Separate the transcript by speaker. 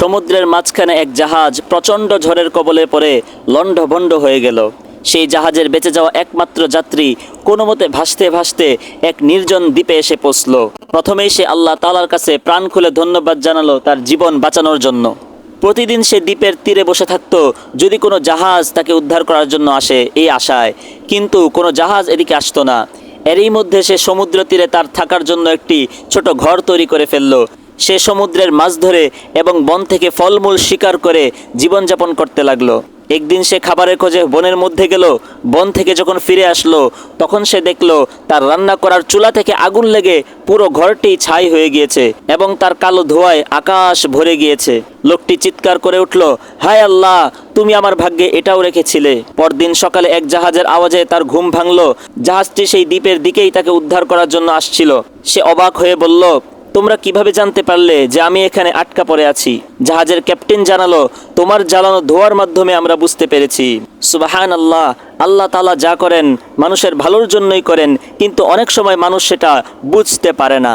Speaker 1: সমুদ্রের মাঝখানে এক জাহাজ প্রচণ্ড ঝড়ের কবলে পড়ে লণ্ডভণ্ড হয়ে গেল। সেই জাহাজের বেঁচে যাওয়া একমাত্র যাত্রী কোনো মতে ভাসতে ভাসতে এক নির্জন দ্বীপে এসে পৌঁছল। প্রথমেই সে আল্লাহ তালার কাছে প্রাণ খুলে ধন্যবাদ জানালো তার জীবন বাঁচানোর জন্য। প্রতিদিন সে দ্বীপের তীরে বসে থাকতো, যদি কোনো জাহাজ তাকে উদ্ধার করার জন্য আসে এই আশায়, কিন্তু কোনো জাহাজ এদিকে আসতো না। এরই মধ্যে সে সমুদ্র তীরে তার থাকার জন্য একটি ছোট ঘর তৈরি করে ফেলল। সে সমুদ্রের মাছ ধরে এবং বন থেকে ফলমূল শিকার করে জীবনযাপন করতে লাগল। একদিন সে খাবারের খোঁজে বনের মধ্যে গেল। বন থেকে যখন ফিরে আসলো, তখন সে দেখল, তার রান্না করার চুলা থেকে আগুন লেগে পুরো ঘরটি ছাই হয়ে গিয়েছে এবং তার কালো ধোঁয়ায় আকাশ ভরে গিয়েছে। লোকটি চিৎকার করে উঠল, হায় আল্লাহ, তুমি আমার ভাগ্যে এটাও রেখেছিলে। পরদিন সকালে এক জাহাজের আওয়াজে তার ঘুম ভাঙলো। জাহাজটি সেই দ্বীপের দিকেই তাকে উদ্ধার করার জন্য আসছিল। সে অবাক হয়ে বলল তোমরা কীভাবে জানতে পারলে যে আমি এখানে আটকা পড়ে আছি? জাহাজের ক্যাপ্টেন জানালো, তোমার জ্বালানো ধোয়ার মাধ্যমে আমরা বুঝতে পেরেছি। সুবাহান আল্লাহ আল্লাহ তালা যা করেন, মানুষের ভালোর জন্যই করেন, কিন্তু অনেক সময় মানুষ সেটা বুঝতে পারে না।